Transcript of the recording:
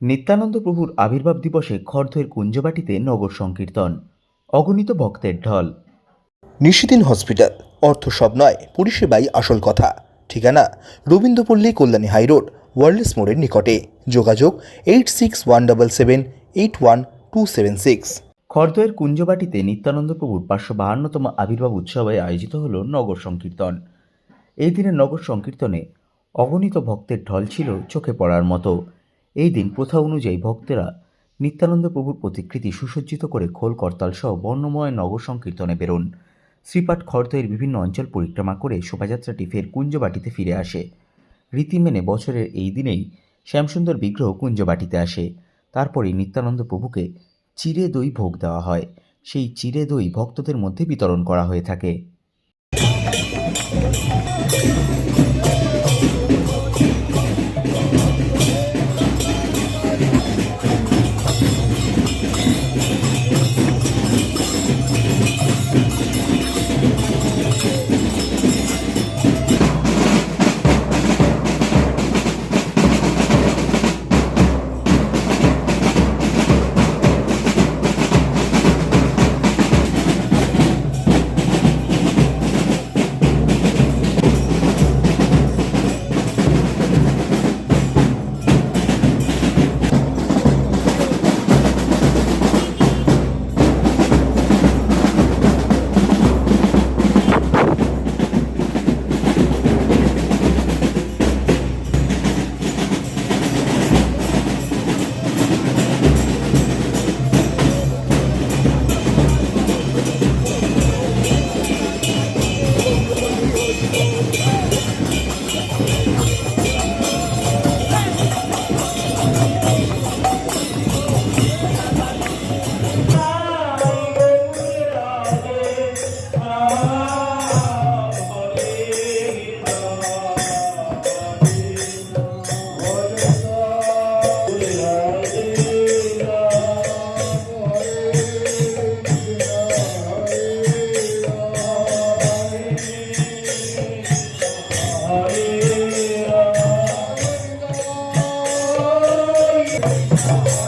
নিত্যানন্দ প্রভুর আবির্ভাব দিবসে খর্ধের কুঞ্জবাটিতে নগর সংকীর্তন। অগণিত ভক্তের ঢল। নিশিদিন হসপিটাল। অর্থ সব নয় পরিষেবাই আসল কথা। ঠিকানা রবীন্দ্রপল্লী কল্যাণী হাইরোড ওয়ার্ল্ডস মোড়ের নিকটে। যোগাযোগ eight six one double seven eight one two seven six খর্দয়ের কুঞ্জবাটিতে নিত্যানন্দ প্রভুর পাঁচশো বাহান্নতম আবির্ভাব উৎসবে আয়োজিত হল নগর সংকীর্তন। এই দিনের নগর সংকীর্তনে অগণিত ভক্তের ঢল ছিল চোখে পড়ার মতো। এই দিন প্রথা অনুযায়ী ভক্তেরা নিত্যানন্দ প্রভুর প্রতিকৃতি সুসজ্জিত করে খোল করতাল সহ বর্ণময় নগর সংকীর্তনে বেরোন। শ্রীপাঠ খর্দয়ের বিভিন্ন অঞ্চল পরিক্রমা করে শোভাযাত্রাটি ফের কুঞ্জবাটিতে ফিরে আসে। রীতি মেনে বছরের এই দিনেই শ্যামসুন্দর বিগ্রহ কুঞ্জবাটিতে আসে। তারপরে নিত্যানন্দ প্রভুকে চিরে দই ভোগ দেওয়া হয়। সেই চিরে দই ভক্তদের মধ্যে বিতরণ করা হয়ে থাকে। Thank you.